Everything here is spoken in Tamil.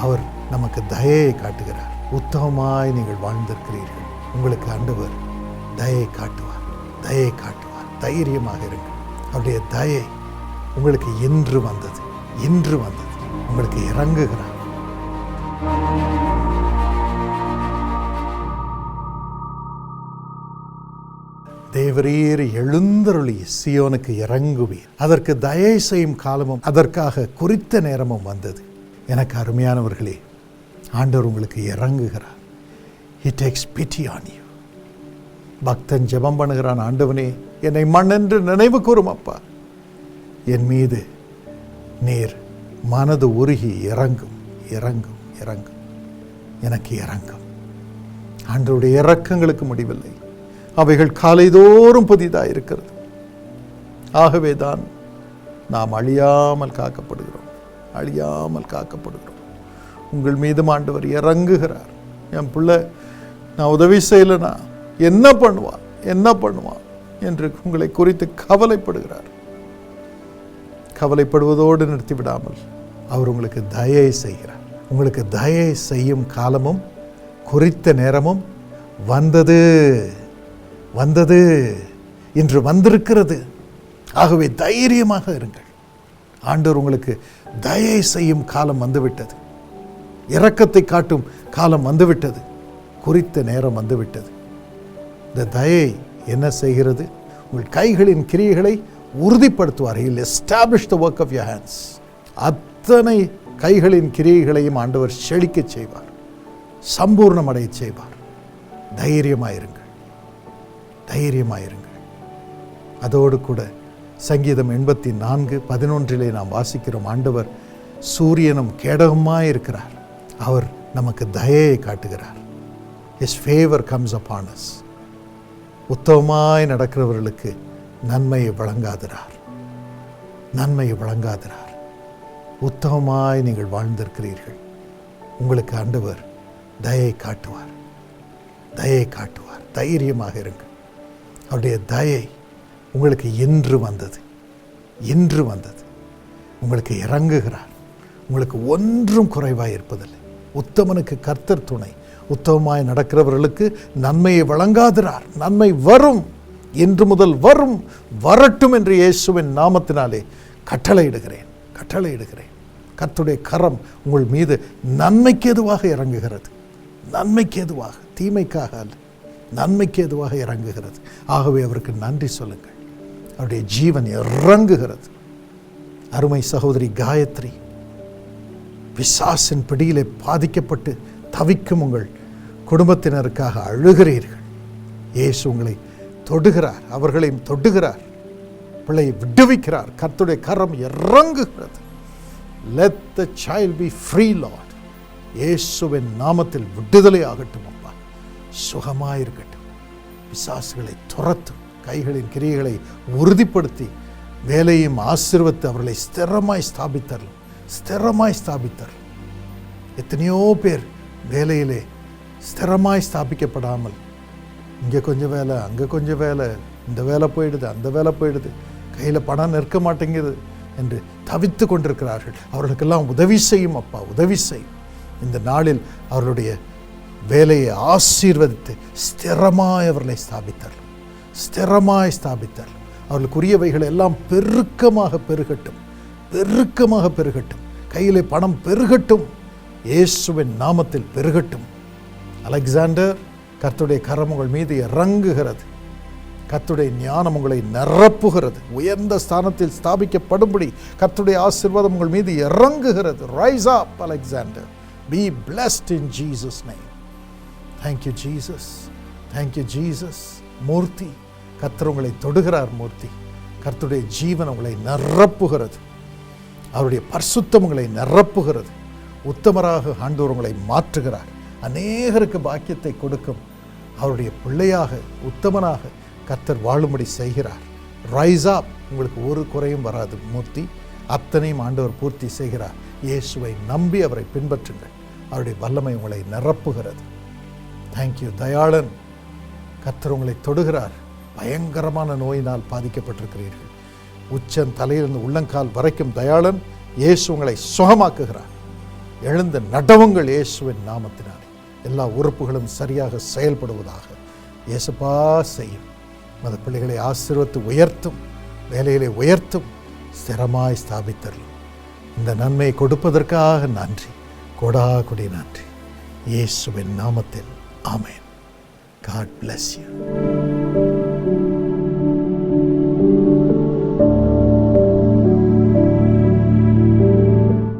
அவர் நமக்கு தயையை காட்டுகிறார். உத்தமமாய் நீங்கள் வாழ்ந்திருக்கிறீர்கள். உங்களுக்கு ஆண்டவர் தயை காட்டுவார். தயை காட்டுவார். தைரியமாக இருங்கள். அவருடைய தயை உங்களுக்கு இன்று வந்தது. இன்று வந்தது. உங்களுக்கு இறங்குகிறார். தேவரீர் எழுந்தருளி சியோனுக்கு இறங்குவீர். அதற்கு தயை செய்யும் காலமும் அதற்காக குறித்த நேரமும் வந்தது. எனக்கு அருமையானவர்களே ஆண்டவர் உங்களுக்கு இறங்குகிறார். He takes pity on you பக்தன் ஜெபம் பண்ணுகிறான் ஆண்டவனே என்னை மண் என்று நினைவு கூறும் அப்பா. என் மீது நீர் மனது உருகி இறங்கும் இறங்கும் இறங்கும். எனக்கு இறங்கும். ஆண்டருடைய இறக்கங்களுக்கு முடிவில்லை. அவைகள் காலைதோறும் புதிதாக இருக்கிறது ஆகவே தான் நாம் அழியாமல் காக்கப்படுகிறோம். அழியாமல் காக்கப்படுகிறோம். உங்கள் மீதும் ஆண்டவர் இறங்குகிறார். என் பிள்ளை நான் உதவி செய்யலைனா என்ன பண்ணுவான்? என்ன பண்ணுவான்? என்று உங்களை குறித்து கவலைப்படுகிறார். கவலைப்படுவதோடு நிறுத்திவிடாமல் அவர் உங்களுக்கு தயை செய்கிறார். உங்களுக்கு தயை செய்யும் காலமும் குறித்த நேரமும் வந்தது வந்தது. இன்று வந்திருக்கிறது. ஆகவே தைரியமாக இருங்கள். ஆண்டவர் உங்களுக்கு தயை செய்யும் காலம் வந்துவிட்டது. இரக்கத்தை காட்டும் காலம் வந்துவிட்டது. குறித்த நேரம் வந்துவிட்டது. இந்த தயை என்ன செய்கிறது? உங்கள் கைகளின் கிரியைகளை உறுதிப்படுத்துவார். Will establish the work of your hands அத்தனை கைகளின் கிரியைகளையும் ஆண்டவர் செழிக்கச் செய்வார். சம்பூர்ணமடைய செய்வார். தைரியமாயிருங்கள். தைரியமாயிருங்கள். அதோடு கூட சங்கீதம் எண்பத்தி நான்கு பதினொன்றிலே நாம் வாசிக்கிறோம் ஆண்டவர் சூரியனும் கேடகமாக இருக்கிறார் அவர் நமக்கு தயையை காட்டுகிறார். His favour comes upon us. உத்தமமாய் நடக்கிறவர்களுக்கு நன்மையை வழங்காதிரார். நன்மையை வழங்காதிரார். உத்தமமாய் நீங்கள் வாழ்ந்திருக்கிறீர்கள். உங்களுக்கு ஆண்டவர் தயை காட்டுவார். தயை காட்டுவார். தைரியமாக இருங்கள். அவருடைய தயை உங்களுக்கு என்று வந்தது. என்று வந்தது. உங்களுக்கு இறங்குகிறார். உங்களுக்கு ஒன்றும் குறைவாக இருப்பதில்லை. உத்தமனுக்கு கர்த்தர் துணை. உத்தமமாய் நடக்கிறவர்களுக்கு நன்மையை வழங்காதிரார். நன்மை வரும். இன்று முதல் வரும். வரட்டும் என்று இயேசுவின் நாமத்தினாலே கட்டளையிடுகிறேன். கட்டளையிடுகிறேன். கர்த்துடைய கரம் உங்கள் மீது நன்மைக்கு எதுவாக இறங்குகிறது. நன்மைக்கு எதுவாக தீமைக்காக அல்ல. நன்மைக்கு எதுவாக இறங்குகிறது. ஆகவே அவருக்கு நன்றி சொல்லுங்கள். அவருடைய ஜீவன் இறங்குகிறது. அருமை சகோதரி காயத்ரி பிசாசின் பிடியிலே பாதிக்கப்பட்டு தவிக்கும் உங்கள் குடும்பத்தினருக்காக அழுகிறீர்கள். இயேசு உங்களை தொடுகிறார் அவர்களையும் தொடுகிறார். பிள்ளையை விடுவிக்கிறார். கர்த்துடைய கரம் இறங்குகிறது. Let the child be free Lord இயேசுவின் நாமத்தில் விடுதலை ஆகட்டும் அப்பா. சுகமாயிருக்கட்டும். பிசாசுகளை துரத்தும். கைகளின் கிரியைகளை உறுதிப்படுத்தி வேலையும் ஆசிர்வத்து அவர்களை ஸ்திரமாய் ஸ்தாபித்தார் ஸ்திரமாய் ஸ்தாபித்தார் எத்தனையோ பேர் வேலையிலே ஸ்திரமாய் ஸ்தாபிக்கப்படாமல் இங்கே கொஞ்சம் வேலை அங்கே கொஞ்சம் வேலை இந்த வேலை போயிடுது அந்த வேலை போயிடுது கையில் பணம் நிற்க மாட்டேங்குது என்று தவித்து கொண்டிருக்கிறார்கள். அவர்களுக்கெல்லாம் உதவி செய்யும் அப்பா உதவி செய்யும். இந்த நாளில் அவர்களுடைய வேலையை ஆசீர்வதித்து ஸ்திரமாய் அவர்களை ஸ்தாபித்தார்கள் ஸ்திரமாய் ஸ்தாபித்தார். அவர்களுக்குரியவைகள் எல்லாம் பெருக்கமாக பெருகட்டும். பெருக்கமாக பெருகட்டும். கையிலே பணம் பெருகட்டும். இயேசுவின் நாமத்தில் பெருகட்டும். அலெக்சாண்டர் கர்த்துடைய கரம் உங்கள் மீது இறங்குகிறது. கத்துடைய ஞானம் உங்களை நிரப்புகிறது. உயர்ந்த ஸ்தானத்தில் ஸ்தாபிக்கப்படும்படி கத்துடைய ஆசிர்வாதம் உங்கள் மீது இறங்குகிறது. Rise up Alexander. Be blessed in Jesus name thank you Jesus thank you Jesus Murthy. கர்த்தர் உங்களை தொடுகிறார் மூர்த்தி. கர்த்தருடைய ஜீவன் உங்களை நிரப்புகிறது. அவருடைய பரிசுத்தம் உங்களை நிரப்புகிறது. உத்தமராக ஆண்டவர் உங்களை மாற்றுகிறார். அநேகருக்கு பாக்கியத்தை கொடுக்கும் அவருடைய பிள்ளையாக உத்தமனாக கர்த்தர் வாழும்படி செய்கிறார். ரைஸ் உங்களுக்கு ஒரு குறையும் வராது மூர்த்தி. அத்தனையும் ஆண்டவர் பூர்த்தி செய்கிறார். இயேசுவை நம்பி அவரை பின்பற்றுங்கள். அவருடைய வல்லமை உங்களை நிரப்புகிறது. தேங்க்யூ தயாளன் கர்த்தர் உங்களை தொடுகிறார். பயங்கரமான நோயினால் பாதிக்கப்பட்டிருக்கிறீர்கள். உச்சன் தலையிலிருந்து உள்ளங்கால் வரைக்கும் தயாளன் இயேசு உங்களை சுகமாக்குகிறார். எழுந்த நடவுங்கள் இயேசுவின் நாமத்தினாலே. எல்லா உறுப்புகளும் சரியாக செயல்படுவதாக இயேசுப்பா செய்யும். மத பிள்ளைகளை ஆசீர்வத்து உயர்த்தும் வேலைகளை உயர்த்தும் ஸ்திரமாய் ஸ்தாபித்தரலும் இந்த நன்மையை கொடுப்பதற்காக நன்றி. கொடா கொடி நன்றி. இயேசுவின் நாமத்தில் ஆமேன். God bless you